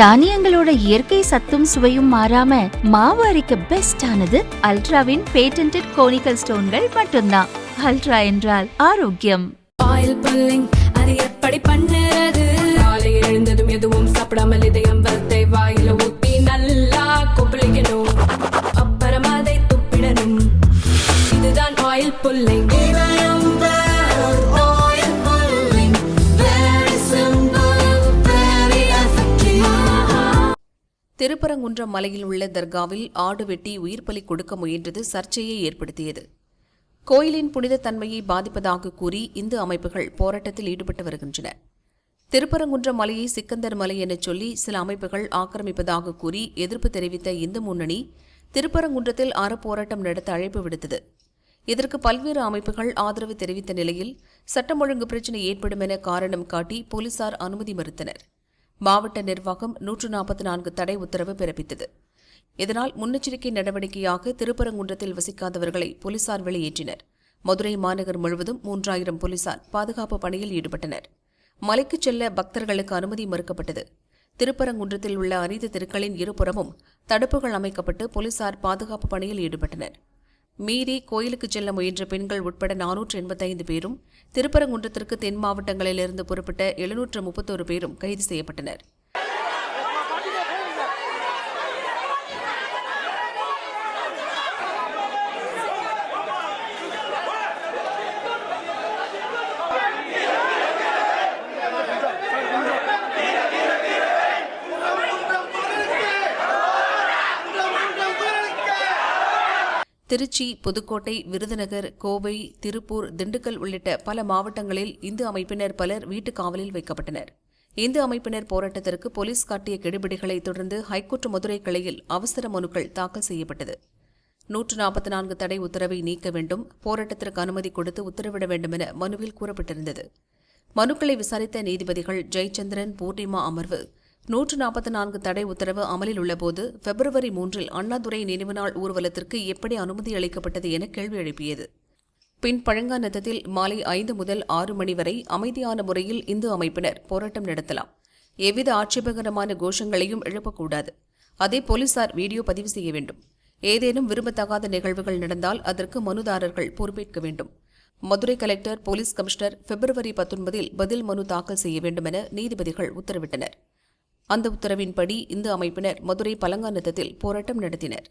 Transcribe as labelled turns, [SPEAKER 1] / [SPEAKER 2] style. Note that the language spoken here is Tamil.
[SPEAKER 1] தானியங்களோட இயற்கை சத்தும் சுவையும் மாறாம மாவு அரைக்க பெஸ்ட் ஆனது அல்ட்ராவின் பேட்டன்ட் கோனிக்கல் ஸ்டோன்கள் மட்டும்தான். அல்ட்ரா என்றால் ஆரோக்கியம்.
[SPEAKER 2] ஆயில் புல்லிங் அது எப்படி பண்ணு?
[SPEAKER 3] திருப்பரங்குன்றம் மலையில் உள்ள தர்காவில் ஆடு வெட்டி உயிர் பலி கொடுக்க முயன்றது சர்ச்சையை ஏற்படுத்தியது. கோயிலின் புனித தன்மையை பாதிப்பதாக கூறி இந்து அமைப்புகள் போராட்டத்தில் ஈடுபட்டு வருகின்றன. திருப்பரங்குன்றம் மலையை சிக்கந்தர் மலை எனச் சொல்லி சில அமைப்புகள் ஆக்கிரமிப்பதாக கூறி எதிர்ப்பு தெரிவித்த இந்து முன்னணி திருப்பரங்குன்றத்தில் அறப்போராட்டம் நடத்த அழைப்பு விடுத்தது. இதற்கு பல்வேறு அமைப்புகள் ஆதரவு தெரிவித்த நிலையில் சட்டம் ஒழுங்கு பிரச்சினை ஏற்படும் என காரணம் காட்டி போலீசார் அனுமதி மறுத்தனர். மாவட்ட நிர்வாகம் நூற்று நாற்பத்தி நான்கு தடை உத்தரவு பிறப்பித்தது. இதனால் முன்னெச்சரிக்கை நடவடிக்கையாக திருப்பரங்குன்றத்தில் வசிக்காதவர்களை போலீசார் வெளியேற்றினர். மதுரை மாநகர் முழுவதும் மூன்றாயிரம் போலீசார் பாதுகாப்பு பணியில் ஈடுபட்டனர். மலைக்கு செல்ல பக்தர்களுக்கு அனுமதி மறுக்கப்பட்டது. திருப்பரங்குன்றத்தில் உள்ள அனைத்து தெருக்களின் இருபுறமும் தடுப்புகள் அமைக்கப்பட்டு போலீசார் பாதுகாப்பு பணியில் ஈடுபட்டனர். மீறி கோயிலுக்கு செல்ல முயன்ற பெண்கள் உட்பட நானூற்று எண்பத்தைந்து பேரும் திருப்பரங்குன்றத்திற்கு தென் மாவட்டங்களிலிருந்து புறப்பட்ட எழுநூற்று முப்பத்தோரு பேரும் கைது செய்யப்பட்டனர். திருச்சி புதுக்கோட்டை விருதுநகர் கோவை திருப்பூர் திண்டுக்கல் உள்ளிட்ட பல மாவட்டங்களில் இந்து அமைப்பினர் பலர் வீட்டு காவலில் வைக்கப்பட்டனர். இந்து அமைப்பினர் போராட்டத்திற்கு போலீஸ் காட்டிய கெடுபிடிகளை தொடர்ந்து ஹைகோர்ட் மதுரை கிளையில் அவசர மனுக்கள் தாக்கல் செய்யப்பட்டது. நூற்று நாற்பத்தி நான்கு தடை உத்தரவை நீக்க வேண்டும் போராட்டத்திற்கு அனுமதி கொடுத்து உத்தரவிட வேண்டும் என மனுவில் கூறப்பட்டிருந்தது. மனுக்களை விசாரித்த நீதிபதிகள் ஜெயச்சந்திரன் பூர்ணிமா அமர்வு நூற்று நாற்பத்தி நான்கு தடை உத்தரவு அமலில் உள்ளபோது பிப்ரவரி மூன்றில் அண்ணாதுரை நினைவு நாள் ஊர்வலத்திற்கு எப்படி அனுமதி அளிக்கப்பட்டது என கேள்வி எழுப்பியது. பின் பழங்காநத்தத்தில் மாலை ஐந்து முதல் ஆறு மணி வரை அமைதியான முறையில் இந்து அமைப்பினர் போராட்டம் நடத்தலாம். எவ்வித ஆட்சேபகரமான கோஷங்களையும் எழுப்பக்கூடாது. அதே போலீசார் வீடியோ பதிவு செய்ய வேண்டும். ஏதேனும் விரும்பத்தகாத நிகழ்வுகள் நடந்தால் அதற்கு மனுதாரர்கள் பொறுப்பேற்க வேண்டும். மதுரை கலெக்டர் போலீஸ் கமிஷனர் பிப்ரவரி பத்தொன்பதில் பதில் மனு தாக்கல் செய்ய வேண்டும் என நீதிபதிகள் உத்தரவிட்டனர். அந்த உத்தரவின்படி இந்து அமைப்பினர் மதுரை பலங்காநத்தத்தில் போராட்டம் நடத்தினர்.